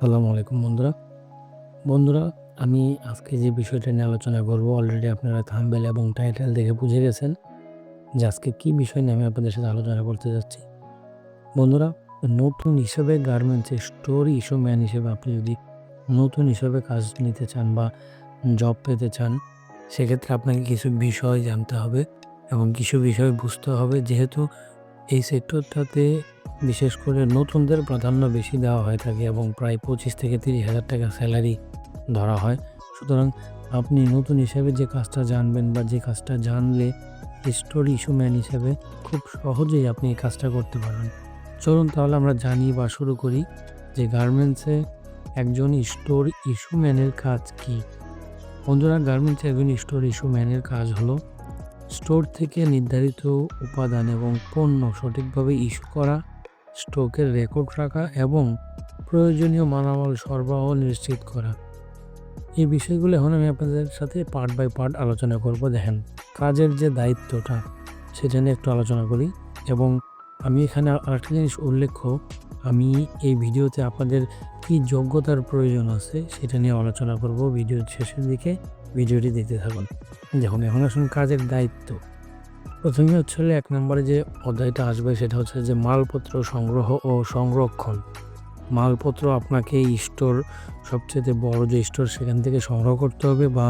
আসসালামু আলাইকুম বন্ধুরা। বন্ধুরা, আমি আজকে যে বিষয়টা নিয়ে আলোচনা করব অলরেডি আপনারা থাম্বেল এবং টাইটেল দেখে বুঝে গেছেন যে আজকে কী বিষয় নিয়ে আমি আপনাদের সাথে আলোচনা করতে যাচ্ছি। বন্ধুরা, নতুন হিসেবে গার্মেন্টসে স্টোর ইস্যু ম্যান হিসেবে আপনি যদি নতুন হিসেবে কাজ নিতে চান বা জব পেতে চান, সেক্ষেত্রে আপনাকে কিছু বিষয় জানতে হবে এবং কিছু বিষয় বুঝতে হবে। যেহেতু এই সেক্টরটাতে বিশেষ করে নতুনদের প্রাধান্য বেশি দেওয়া হয়ে থাকে এবং প্রায় পঁচিশ থেকে তিরিশ হাজার টাকা স্যালারি ধরা হয়। সুতরাং আপনি নতুন হিসেবে যে কাজটা জানবেন বা যে কাজটা জানলে স্টোর ইস্যু ম্যান হিসেবে খুব সহজেই আপনি এই কাজটা করতে পারবেন। চলুন তাহলে আমরা জানি বা শুরু করি যে গার্মেন্টসে একজন স্টোর ইস্যু ম্যানের কাজ কি। বন্ধুরা, গার্মেন্টসে একজন স্টোর ইস্যু ম্যানের কাজ হলো স্টোর থেকে নির্ধারিত উপাদান এবং পণ্য সঠিকভাবে ইস্যু করা স্টকের রেকর্ড রাখা এবং প্রয়োজনীয় মালামাল সরবরাহ নিশ্চিত করা। এই বিষয়গুলো এখন আমি আপনাদের সাথে পার্ট বাই পার্ট আলোচনা করব। দেখেন, কাজের যে দায়িত্বটা, সেটা নিয়ে একটু আলোচনা করি এবং আমি এখানে আরেকটা জিনিস উল্লেখ্য আমি এই ভিডিওতে আপনাদের কি যোগ্যতার প্রয়োজন আছে, সেটা নিয়ে আলোচনা করব। ভিডিওর শেষের দিকে ভিডিওটি দেখতে থাকুন। দেখুন, এখন আসুন কাজের দায়িত্ব। প্রথমে হচ্ছে এক নম্বরে যে অধ্যায়টা আসবে সেটা হচ্ছে যে মালপত্র সংগ্রহ ও সংরক্ষণ। মালপত্র আপনাকে স্টোর, সবচেয়ে বড় যে স্টোর সেখান থেকে সংগ্রহ করতে হবে বা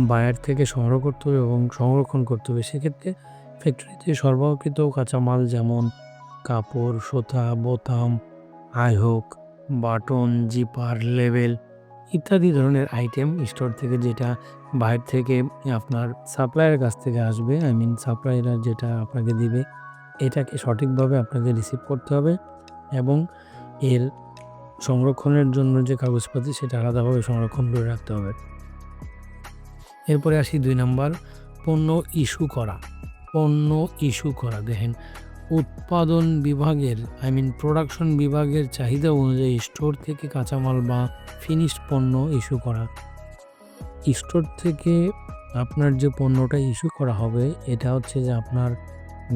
বায়ার থেকে সংগ্রহ করতে হবে এবং সংরক্ষণ করতে হবে। সেক্ষেত্রে ফ্যাক্টরিতে সরবরাহকৃত কাঁচামাল যেমন কাপড়, সুতা, বোতাম, আই হোক, বাটন, জিপার, লেবেল ইত্যাদি ধরনের আইটেম স্টোর থেকে যেটা বাইরে থেকে আপনার সাপ্লায়ারের কাছ থেকে আসবে আই মিন সাপ্লায়ার যেটা আপনাকে দিবে, এটাকে সঠিকভাবে আপনাকে রিসিভ করতে হবে এবং এর সংরক্ষণের জন্য যে কাগজপাতি সেটা আলাদাভাবে সংরক্ষণ করে রাখতে হবে। এরপরে আসি দুই নাম্বার, পণ্য ইস্যু করা। পণ্য ইস্যু করা, দেখেন উৎপাদন বিভাগের আই মিন প্রোডাকশন বিভাগের চাহিদা অনুযায়ী স্টোর থেকে কাঁচামাল বা ফিনিশড পণ্য ইস্যু করা। স্টোর থেকে আপনার যে পণ্যটা ইস্যু করা হবে, এটা হচ্ছে যে আপনার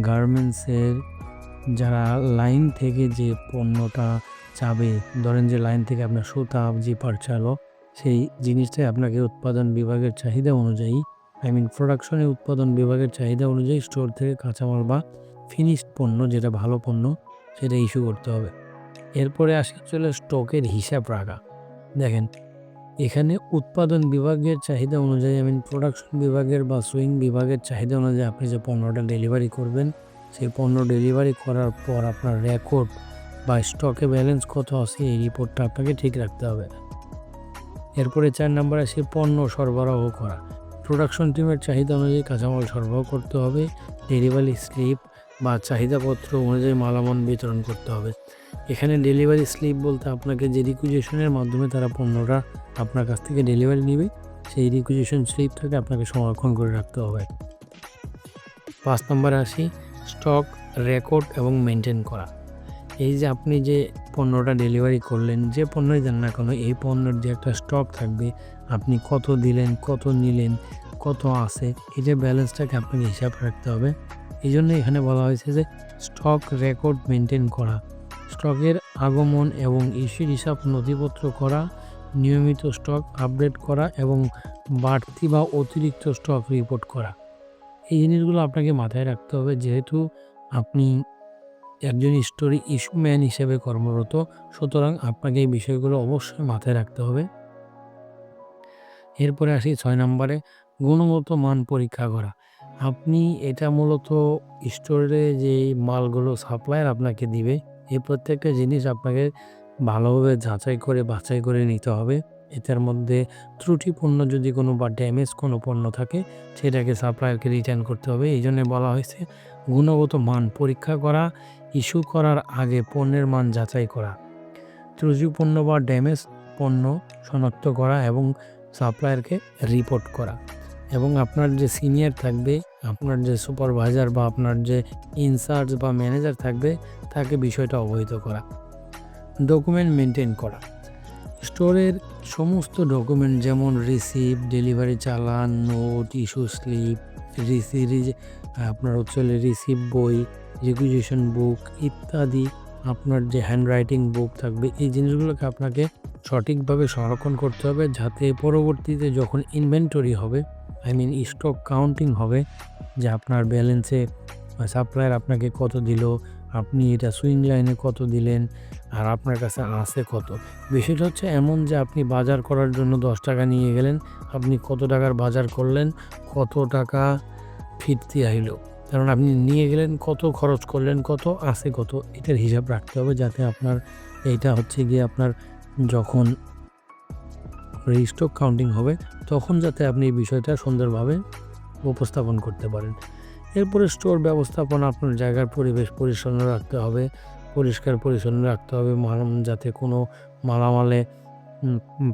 গার্মেন্টসের যারা লাইন থেকে যে পণ্যটা চাবে, ধরেন যে লাইন থেকে আপনার সুতা জিপার চালো, সেই জিনিসটাই আপনাকে উৎপাদন বিভাগের চাহিদা অনুযায়ী আই মিন প্রোডাকশনের উৎপাদন বিভাগের চাহিদা অনুযায়ী স্টোর থেকে কাঁচামাল বা ফিনিশড পণ্য, যেটা ভালো পণ্য, সেটা ইস্যু করতে হবে। এরপরে আসে চলে স্টকের হিসাব রাখা। দেখেন, এখানে উৎপাদন বিভাগের চাহিদা অনুযায়ী আই মিন প্রোডাকশন বিভাগের বা সুইং বিভাগের চাহিদা অনুযায়ী আপনি যে পণ্যটা ডেলিভারি করবেন, সেই পণ্য ডেলিভারি করার পর আপনার রেকর্ড বা স্টকে ব্যালেন্স কত আছে, এই রিপোর্টটা আপনাকে ঠিক রাখতে হবে। এরপরে চার নম্বর আসে পণ্য সরবরাহ করা। প্রোডাকশন টিমের চাহিদা অনুযায়ী কাঁচামাল সরবরাহ করতে হবে ডেলিভারি স্লিপ বা চাহিদাপত্র অনুযায়ী মালামাল বিতরণ করতে হবে। এখানে ডেলিভারি স্লিপ বলতে আপনাকে যে রিকুইজেশনের মাধ্যমে তারা পণ্যটা আপনার কাছ থেকে ডেলিভারি নেবে, সেই রিকুইজেশন স্লিপটাকে আপনাকে সংরক্ষণ করে রাখতে হবে। পাঁচ নম্বরে আসি স্টক রেকর্ড এবং মেনটেন করা। এই যে আপনি যে পণ্যটা ডেলিভারি করলেন, যে পণ্যই দেন না কেন, এই পণ্যের যে একটা স্টক থাকবে, আপনি কত দিলেন, কত নিলেন, কত আছে, এই যে ব্যালেন্সটাকে আপনাকে হিসাব রাখতে হবে। এই জন্য এখানে বলা হয়েছে যে স্টক রেকর্ড মেনটেন করা, স্টকের আগমন এবং ইস্যুর হিসাব নথিপত্র করা, নিয়মিত স্টক আপডেট করা এবং বাড়তি বা অতিরিক্ত স্টক রিপোর্ট করা। এই জিনিসগুলো আপনাকে মাথায় রাখতে হবে যেহেতু আপনি একজন স্টোরি ইস্যু ম্যান হিসেবে কর্মরত, সুতরাং আপনাকে এই বিষয়গুলো অবশ্যই মাথায় রাখতে হবে। এরপরে আসি ছয় নম্বরে, গুণগত মান পরীক্ষা করা। আপনি এটা মূলত স্টোরে যে মালগুলো সাপ্লায়ার আপনাকে দিবে এই প্রত্যেকটা জিনিস আপনাকে ভালোভাবে যাচাই করে বাছাই করে নিতে হবে। এটার মধ্যে ত্রুটিপূর্ণ যদি কোনো বা ড্যামেজ কোনো পণ্য থাকে, সেটাকে সাপ্লায়ারকে রিটার্ন করতে হবে। এই জন্য বলা হয়েছে, গুণগত মান পরীক্ষা করা ইস্যু করার আগে পণ্যের মান যাচাই করা। ত্রুটিপূর্ণ বা ড্যামেজ পণ্য শনাক্ত করা এবং সাপ্লায়ারকে রিপোর্ট করা। এবং আপনার যে সিনিয়র থাকবে, আপনার যে সুপারভাইজার বা আপনার যে ইনচার্জ বা ম্যানেজার থাকবে, তাকে বিষয়টা অবহিত করা। ডকুমেন্ট মেনটেন করা। স্টোরের সমস্ত ডকুমেন্ট যেমন receipt delivery challan note issue slip রিসি আপনার হচ্ছে রিসিপ্ট বই রেগুলেশন বুক ইত্যাদি আপনার যে হ্যান্ড রাইটিং বুক থাকবে, এই জিনিসগুলোকে আপনাকে সঠিকভাবে সংরক্ষণ করতে হবে যাতে পরবর্তীতে যখন ইনভেন্টরি হবে আই মিন স্টক কাউন্টিং হবে যে আপনার ব্যালেন্সে সাপ্লায়ার আপনাকে কত দিল, আপনি এটা সুইং লাইনে কত দিলেন, আর আপনার কাছে আছে কত? বিষয়টা হচ্ছে এমন যে আপনি বাজার করার জন্য দশ টাকা নিয়ে গেলেন, আপনি কত টাকার বাজার করলেন, কত টাকা ফিরতি আইল কারণ আপনি নিয়ে গেলেন, কত খরচ করলেন, কত আছে কত, এটার হিসাব রাখতে হবে যাতে আপনার, এইটা হচ্ছে গিয়ে আপনার যখন রিস্টক কাউন্টিং হবে, তখন যাতে আপনি এই বিষয়টা সুন্দরভাবে উপস্থাপন করতে পারেন। এরপরে স্টোর ব্যবস্থাপনা আপনার জায়গার পরিবেশ পরিচ্ছন্ন রাখতে হবে, পরিষ্কার পরিচ্ছন্ন রাখতে হবে যাতে কোনো মালামালে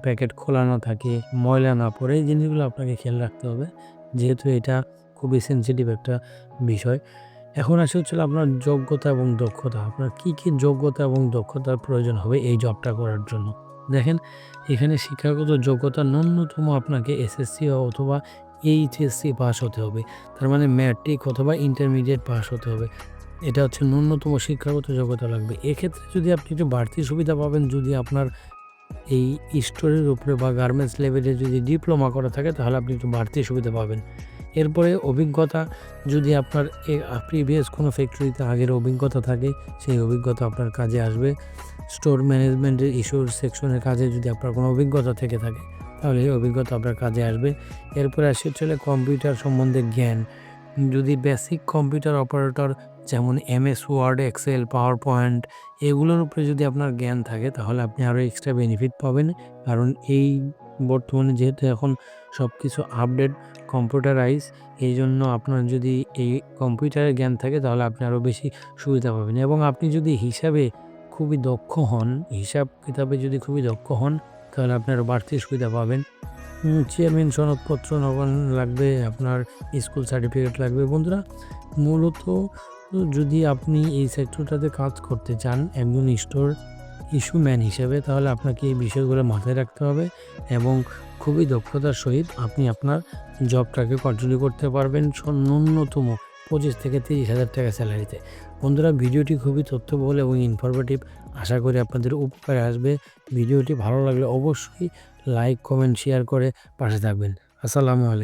প্যাকেট খোলা না থাকে, ময়লা না পড়ে, এই জিনিসগুলো আপনাকে খেয়াল রাখতে হবে। যেহেতু এটা খুবই সেন্সিটিভ একটা বিষয়। এখন আসে হচ্ছে আপনার যোগ্যতা এবং দক্ষতা। আপনার কি কি যোগ্যতা এবং দক্ষতার প্রয়োজন হবে এই জবটা করার জন্য? দেখেন, এখানে শিক্ষাগত যোগ্যতা ন্যূনতম আপনাকে এসএসসি অথবা এইচএসসি পাস হতে হবে। তার মানে ম্যাট্রিক অথবা ইন্টারমিডিয়েট পাস হতে হবে। এটা হচ্ছে ন্যূনতম শিক্ষাগত যোগ্যতা লাগবে। এক্ষেত্রে যদি আপনি একটু বাড়তি সুবিধা পাবেন, যদি আপনার এই স্টোরের উপরে বা গার্মেন্টস লেভেলে যদি ডিপ্লোমা করা থাকে, তাহলে আপনি একটু বাড়তি সুবিধা পাবেন। এরপরে অভিজ্ঞতা, যদি আপনার প্রিভিয়াস কোনো ফ্যাক্টরিতে আগের অভিজ্ঞতা থাকে, সেই অভিজ্ঞতা আপনার কাজে আসবে। স্টোর ম্যানেজমেন্টের ইস্যুর সেকশনের কাজে যদি আপনার কোনো অভিজ্ঞতা থেকে থাকে, তাহলে এই অভিজ্ঞতা আপনার কাজে আসবে। এরপরে আসে চলে কম্পিউটার সম্বন্ধে জ্ঞান। যদি বেসিক কম্পিউটার অপারেটর যেমন MS Word Excel PowerPoint এগুলোর উপরে যদি আপনার জ্ঞান থাকে, তাহলে আপনি আরও এক্সট্রা বেনিফিট পাবেন। কারণ এই বর্তমানে যেহেতু এখন সব কিছু আপডেট কম্পিউটারাইজ এই জন্য আপনার যদি এই কম্পিউটারের জ্ঞান থাকে তাহলে আপনি আরও বেশি সুবিধা পাবেন। এবং আপনি যদি হিসাবে খুবই দক্ষ হন, হিসাব কিতাবে যদি খুবই দক্ষ হন, তাহলে আপনার বাড়তি সুবিধা পাবেন। চেয়ারম্যান সনদপত্র নবায়ন লাগবে, আপনার স্কুল সার্টিফিকেট লাগবে। বন্ধুরা, মূলত যদি আপনি এই সেক্টরটাতে কাজ করতে চান, একজন স্টোর ইস্যু ম্যান হিসেবে তাহলে আপনাকে এই বিষয়গুলো মাথায় রাখতে হবে এবং খুবই দক্ষতার সহিত আপনি আপনার জবটাকে কন্টিনিউ করতে পারবেন ন্যূনতম পঁচিশ থেকে তিরিশ হাজার টাকা স্যালারিতে। বন্ধুরা, ভিডিওটি খুবই তথ্যবহুল এবং ইনফরমেটিভ আশা করি আপনাদের উপকারে আসবে। ভিডিওটি ভালো লাগলে অবশ্যই লাইক কমেন্ট শেয়ার করে পাশে থাকবেন। আসসালামু আলাইকুম।